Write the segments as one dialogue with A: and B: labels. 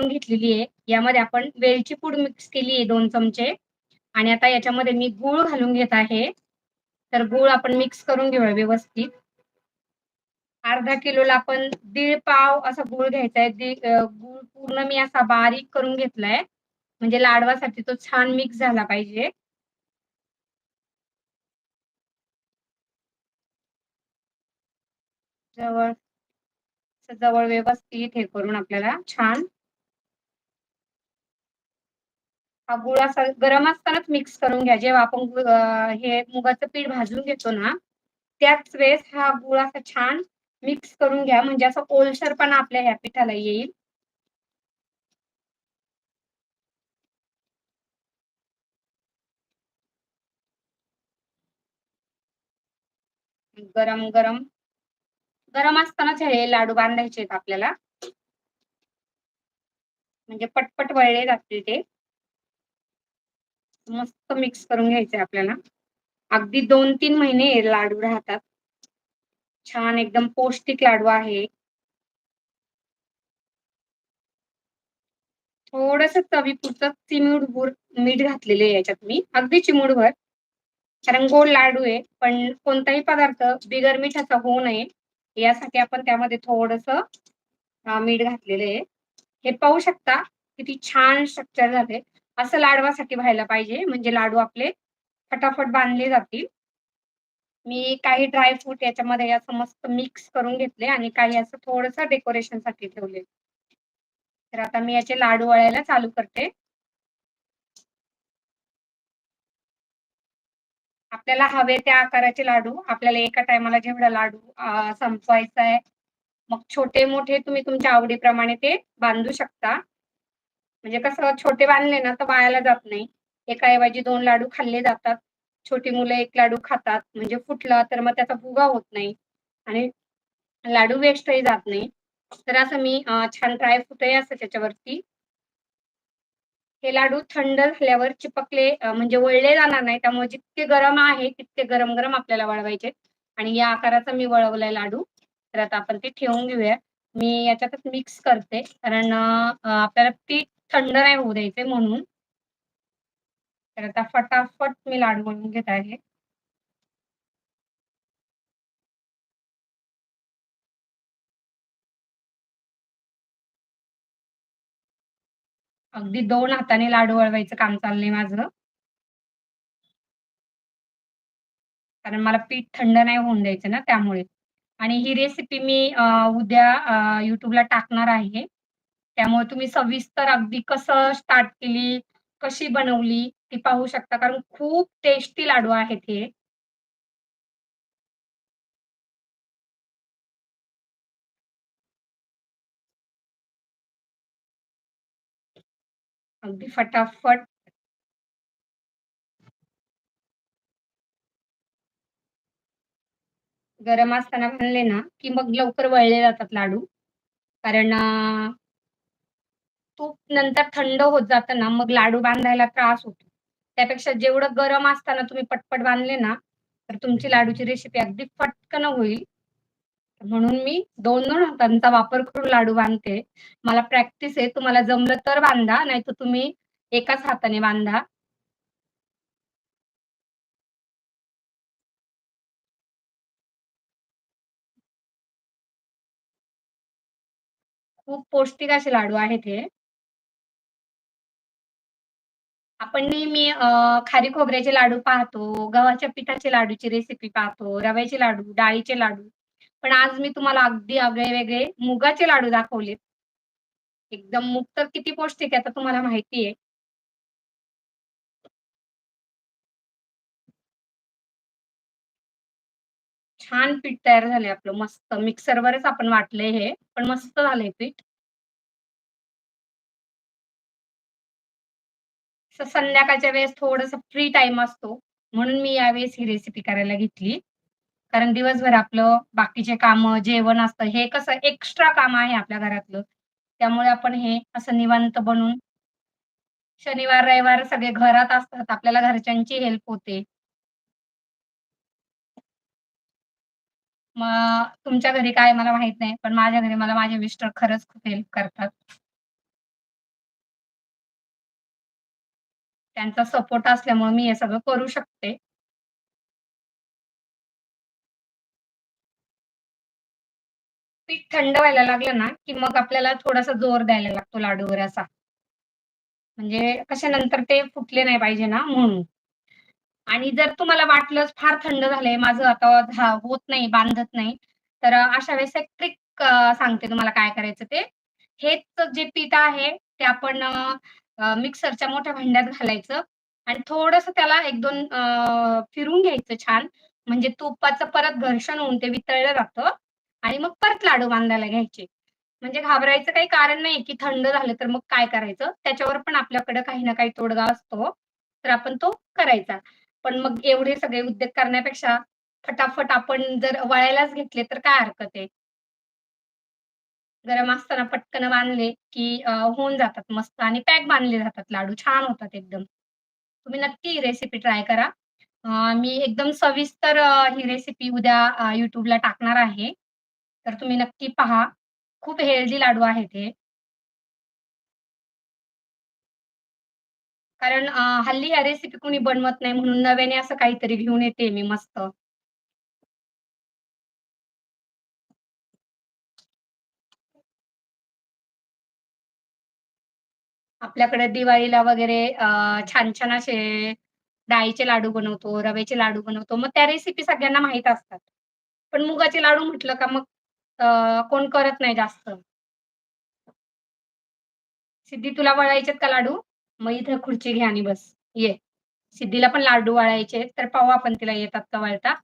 A: घेतलेली आहे. यामध्ये आपण वेलची पूड मिक्स केली आहे दोन चमचे आणि आता याच्यामध्ये मी गूळ घालून घेत आहे. तर गूळ आपण मिक्स करून घेऊया व्यवस्थित. अर्धा किलोला आपण दीड पाव असा गूळ घ्यायचा आहे. गूळ पूर्ण मी असा बारीक करून घेतलाय. म्हणजे लाडवासाठी तो छान मिक्स झाला पाहिजे. जवळ जवळ व्यवस्थित हे करून आपल्याला छान हा गुळ असा गरम असतानाच मिक्स करून घ्या. जेव्हा आपण हे मुगाचं पीठ भाजून घेतो ना, त्याच वेळेस हा गुळ असा छान मिक्स करून घ्या. म्हणजे असा ओलसरपणा आपल्या ह्या पिठाला येईल. गरम, गरम गरम असतानाच हे लाडू बांधायचे आहेत आपल्याला. म्हणजे पटपट वळले जातील ते. मस्त मिक्स करून घ्यायचे आपल्याला. अगदी 2-3 महिने लाडू राहतात. छान एकदम पौष्टिक लाडू आहे. थोडस चवीपुरतं चिमूडभूर मीठ घातलेले आहे याच्यात मी. अगदी चिमूडभर कारण गोड लाडू आहे. पण कोणताही पदार्थ बिगर मिठाचा होऊ नये, यासाठी आपण त्यामध्ये थोडस मीठ घातलेले आहे. हे पाहू शकता किती छान स्ट्रक्चर झाले असं लाडवासाठी व्हायला पाहिजे. म्हणजे लाडू आपले फटाफट बांधले जातील. मी काही ड्राय फ्रूट याच्यामध्ये असं मस्त मिक्स करून घेतले आणि काही असं थोडंसं डेकोरेशनसाठी ठेवले. तर आता मी याचे लाडू वळायला चालू करते. आपल्याला हवे त्या आकाराचे लाडू आपल्याला एका टायमाला जेवढा लाडू संपवायचा आहे. मग छोटे-मोठे तुम्ही तुमच्या आवडीप्रमाणे ते बांधू शकता. म्हणजे कसं छोटे बांधले ना, तर वायाला जात नाही. एकाऐवजी दोन लाडू खाल्ले जातात. छोटी मुलं एक लाडू खातात. म्हणजे फुटला तर मग त्याचा भुगा होत नाही आणि लाडू वेस्टही जात नाही. तर असं मी छान ड्राय फ्रूटही असतं त्याच्यावरती. हे लाडू थंड झाल्यावर चिपकले म्हणजे वळले जाणार नाही. त्यामुळे जितके गरम आहे, तितके गरम-गरम आपल्याला वळवायचे आणि या आकाराचा मी वळवलाय लाडू. तर आता आपण ते ठेवून घेऊया. मी याच्यातच मिक्स करते कारण आपल्याला पीठ थंड नाही होऊ द्यायचे म्हणून. तर आता फटाफट मी लाडू वळून घेत आहे. अगदी दोन हाताने लाडू वळवायचं काम चाललंय माझं. कारण मला पीठ थंड नाही होऊन द्यायचं ना त्यामुळे. आणि ही रेसिपी मी उद्या युट्यूबला टाकणार आहे. त्यामुळे तुम्ही सविस्तर अगदी कसं स्टार्ट केली, कशी बनवली ती पाहू शकता. कारण खूप टेस्टी लाडू आहेत हे. अगदी फटाफट गरम असताना बनले ना, की मग लवकर वळले जातात लाडू. कारण तूप नंतर थंड होत जातं ना, मग लाडू बांधायला त्रास होतो. त्यापेक्षा जेवढं गरम असताना तुम्ही पटपट बांधले ना, तर तुमची लाडूची रेसिपी अगदी फटकन होईल. म्हणून मी 2-2 हातांचा वापर करून लाडू बांधते. मला प्रॅक्टिस आहे. तुम्हाला जमलं तर बांधा, नाही तर तुम्ही एकाच हाताने बांधा. खूप पौष्टिक असे लाडू आहेत हे. आपण नेहमी खारी खोबऱ्याचे लाडू पाहतो, गव्हाच्या पिठाचे लाडूची रेसिपी पाहतो, रव्याचे लाडू, डाळीचे लाडू. पण आज मी तुम्हाला अगदी आगळे-वेगळे मुगाचे लाडू दाखवलेत. एकदम मुग तर किती पौष्टिक आहे आता तुम्हाला माहिती आहे. छान पीठ तयार झालंय आपलं मस्त. मिक्सरवरच आपण वाटलंय हे, पण मस्त झालंय पीठ. संध्याकाळच्या वेळेस थोडंसं फ्री टाइम असतो, म्हणून मी यावेळेस ही रेसिपी करायला घेतली. कारण दिवसभर आपलं बाकीचे काम जेवण असतं. हे कसं एक्स्ट्रा काम आहे आपल्या घरातलं. त्यामुळे आपण हे असं निवांत बनवून शनिवार, रविवार सगळे घरात असतात. आपल्याला घरच्यांची हेल्प होते. मग तुमच्या घरी काय मला माहीत नाही. पण माझ्या घरी मला माझे मिस्टर खरंच खूप हेल्प करतात. त्यांचा सपोर्ट असल्यामुळे मी हे सगळं करू शकते. पीठ थंड व्हायला लागलं ना, की मग आपल्याला थोडासा जोर द्यायला लागतो लाडूवर असा. म्हणजे कशा नंतर ते फुटले नाही पाहिजे ना म्हणून. आणि जर तुम्हाला वाटलंच फार थंड झालंय माझं आता होत नाही, बांधत नाही, तर अशा वेळेस एक ट्रिक सांगते तुम्हाला काय करायचं ते. हेच जे पीठ आहे ते आपण मिक्सरच्या मोठ्या भांड्यात घालायचं आणि थोडंसं त्याला 1-2 अ, घ्यायचं छान. म्हणजे तुपाचं परत घर्षण होऊन ते वितळलं जातं आणि मग परत लाडू बांधायला घ्यायचे. म्हणजे घाबरायचं काही कारण नाही, की थंड झालं तर मग काय करायचं? त्याच्यावर पण आपल्याकडे काही ना काही तोडगा असतो. तर आपण तो करायचा. पण मग एवढे सगळे उद्योग करण्यापेक्षा फटाफट आपण जर वळायलाच घेतले तर काय हरकत आहे? गरम असताना पटकन बांधले, की होऊन जातात मस्त आणि पॅक बांधले जातात लाडू. छान होतात एकदम. तुम्ही नक्की ही रेसिपी ट्राय करा. मी एकदम सविस्तर ही रेसिपी उद्या युट्यूबला टाकणार आहे. तर तुम्ही नक्की पहा. खूप हेल्दी लाडू आहेत हे. कारण हल्ली ह्या रेसिपी कोणी बनवत नाही म्हणून नव्याने असं काहीतरी घेऊन येते मी मस्त. आपल्याकडे दिवाळीला वगैरे छान-छान असे डाळीचे लाडू बनवतो, रव्याचे लाडू बनवतो. मग त्या रेसिपी सगळ्यांना माहीत असतात. पण मुगाचे लाडू म्हटलं का मग कोण करत नाही जास्त. सिद्धी तुला वळायचेत का लाडू? मग इथं खुर्ची घ्या आणि बस. ये. सिद्धीला पण लाडू वळायचे तर पाहू आपण तिला येतात का वळता.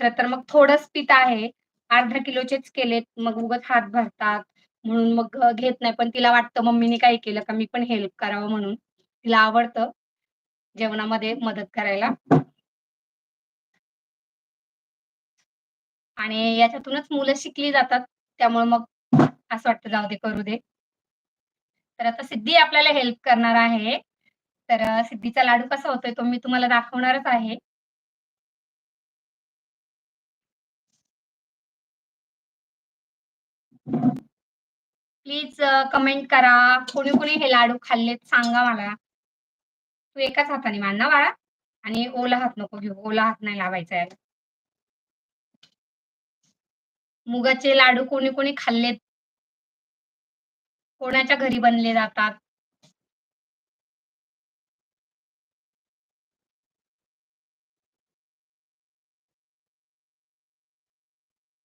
A: खरं तर मग थोडंच पीठ आहे. अर्धा किलोचेच केलेत. मग उगाच हात भरतात म्हणून मग घेत नाही. पण तिला वाटतं मम्मीने काय केलं का मी पण हेल्प करावं म्हणून. तिला आवडतं जेवणामध्ये मदत करायला. आणि याच्यातूनच मुलं शिकली जातात. त्यामुळे मग असं वाटतं जाऊ दे, करू दे. तर आता सिद्धी आपल्याला हेल्प करणार आहे. तर सिद्धीचा लाडू कसा होतोय तो मी तुम्हाला दाखवणारच आहे. प्लीज कमेंट uh, करा. कोणी-कोणी हे लाडू खाल्लेत सांगा मला. तू एकाच हाताने बांध हां बाळा आणि ओला हात नको घेऊ. ओला हात नाही लावायचा याला. मुगाचे लाडू कोणी-कोणी खाल्लेत? कोणाच्या घरी बनले जातात?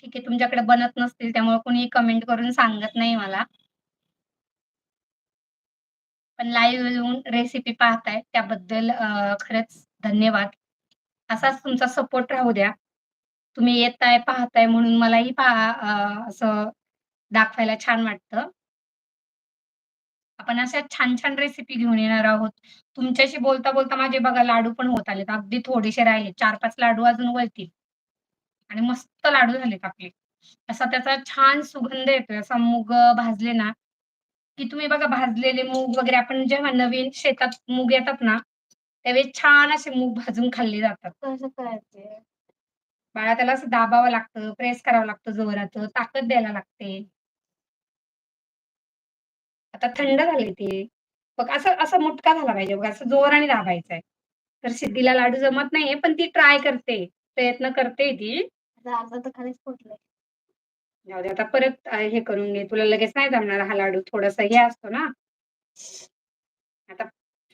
A: ठीक आहे, तुमच्याकडे बनत नसतील त्यामुळे कोणी कमेंट करून सांगत नाही मला. पण लाईव्ह येऊन रेसिपी पाहताय त्याबद्दल खरंच धन्यवाद. असाच तुमचा सपोर्ट राहू द्या. तुम्ही येताय, पाहताय म्हणून मलाही पहा असं दाखवायला छान वाटतं. आपण अशा छान-छान रेसिपी घेऊन येणार आहोत. तुमच्याशी बोलता-बोलता माझे बघा लाडू पण होत आलेत. अगदी थोडेसे राहिले. 4-5 लाडू अजून वळतील आणि मस्त लाडू झालेत आपले. असा त्याचा छान सुगंध येतोय. असा मूग भाजले ना, की तुम्ही बघा भाजलेले मूग वगैरे आपण जेव्हा नवीन शेतात मूग येतात ना, त्यावेळेस छान असे मूग भाजून खाल्ले जातात. कसं करायचे? बाळा त्याला असं दाबावं लागतं, प्रेस करावं लागतं जोराचं, ताकद द्यायला लागते. आता थंड झाले ते. बघ असं असा मुटका झाला पाहिजे बघा, असं जोराने दाबायचा आहे. तर सिद्धीला लाडू जमत नाहीये, पण ती ट्राय करते. प्रयत्न करते ती.
B: अर्धा तर खालीच फुटलंय.
A: जाऊ दे आता परत हे करून घे. तुला लगेच नाही जमणार हा लाडू. थोडासा हे असतो ना. आता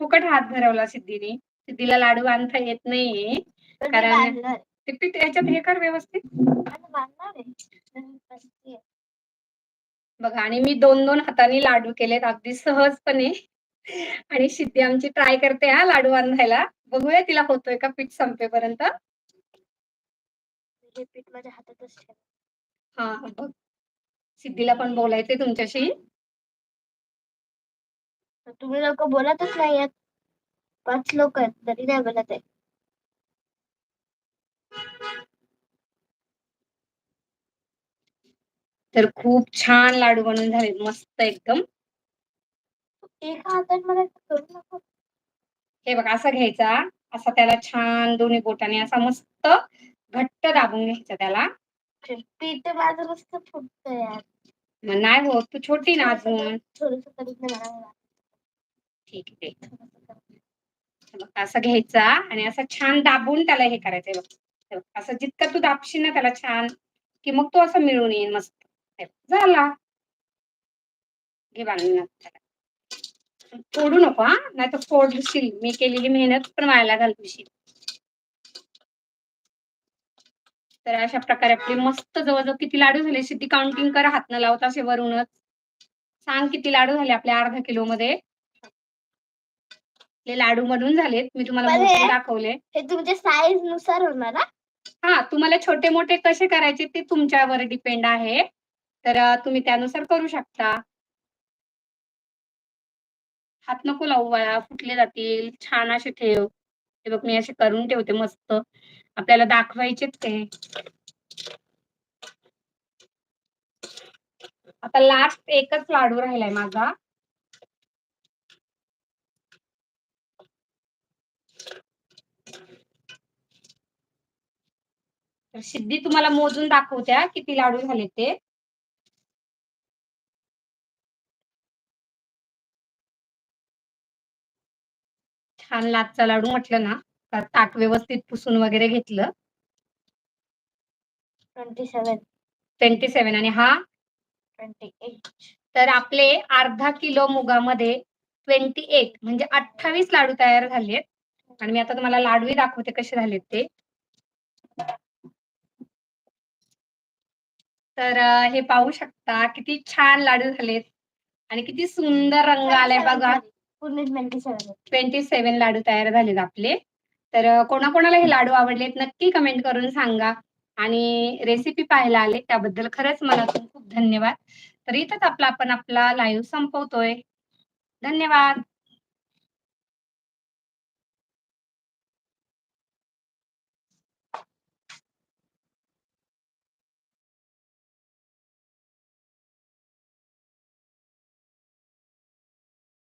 A: फुकट हात भरवला सिद्धीने. सिद्धीला लाडू बांधता येत नाहीये.
B: पण मी
A: कारण
B: बांधणार.
A: ते पीठ ह्याच्यात हे कर व्यवस्थित.
B: आता बांधणार आहे. बसतीये.
A: बघा आणि मी 2-2 हातांनी लाडू केलेत अगदी सहजपणे आणि सिद्धी आमची ट्राय करते हां लाडू बांधायला. बघूया तिला होतोय का पीठ संपेपर्यंत.
B: हे पीठ माझ्या हातातच ठेव.
A: हां, हां. बघ. सिद्धीला पण बोलायचंय तुमच्याशी.
B: तुम्ही लोकं बोलतच नाहीयेत. 5 लोकं आहेत, तरी नाही बोलत आहे.
A: तर खूप छान लाडू बनवून झालेत मस्त एकदम.
B: एका हाताने मला करू नको.
A: हे बघा असा घ्यायचा, असा त्याला छान दोन्ही बोटाने असा मस्त घट्ट दाबून घ्यायचा त्याला.
B: पीठ माझं यार.
A: मग नाही होत, तू छोटी ना अजून.
B: थोडंसं
A: ठीक आहे. बघ, असं घ्यायचा आणि असं छान दाबून त्याला हे करायचं हे बघ. असं जितकं तू दाबशील ना त्याला छान की मग तो असं मिळून येईल मस्त झाला घे बांधून त्याला. फोडू नको हा नाही तर फोडशील मी केलेली मेहनत पण वायाला घालवशील तर अशा प्रकारे आपले मस्त जवळजवळ किती लाडू झाले सिद्धी काउंटिंग कर. हात न लावता असे वरूनच. सांग किती लाडू झाले आपल्या अर्धा किलो मध्ये लाडू बनवून झालेत. मी तुम्हाला दाखवले.
B: हे तुमच्या साईजनुसार होणार ना
A: हा तुम्हाला छोटे मोठे कसे करायचे ते तुमच्यावर डिपेंड आहे. तर तुम्ही त्यानुसार करू शकता. हात नको लावू बाळा फुटले जातील. छान असे ठेव. हे बघ मी असे करून ठेवते मस्त. आपल्याला दाखवायचेच ते. आता लास्ट एकच लाडू राहिलाय माझा. तर सिद्धी तुम्हाला मोजून दाखवत्या किती लाडू झाले ते. छान लाटचा लाडू म्हटलं ना. ताट व्यवस्थित पुसून वगैरे घेतलं.
B: ट्वेंटी सेवन
A: ट्वेंटी सेव्हन आणि हा
B: ट्वेंटी एट
A: तर आपले अर्धा किलो मुगामध्ये ट्वेंटी एट म्हणजे अठ्ठावीस लाडू तयार झालेत. आणि मी आता तुम्हाला लाडूही दाखवते कसे झालेत ते. तर हे पाहू शकता किती छान लाडू झालेत. आणि किती सुंदर रंग आलाय बघा.
B: ट्वेंटी सेवन
A: लाडू तयार झालेत आपले. तर कोणाकोणाला हे लाडू आवडलेत नक्की कमेंट करून सांगा. आणि रेसिपी पाहायला आले त्याबद्दल खरंच मनातून खूप धन्यवाद. तर इथंच आपला आपण आपला लाईव्ह संपवतोय. धन्यवाद.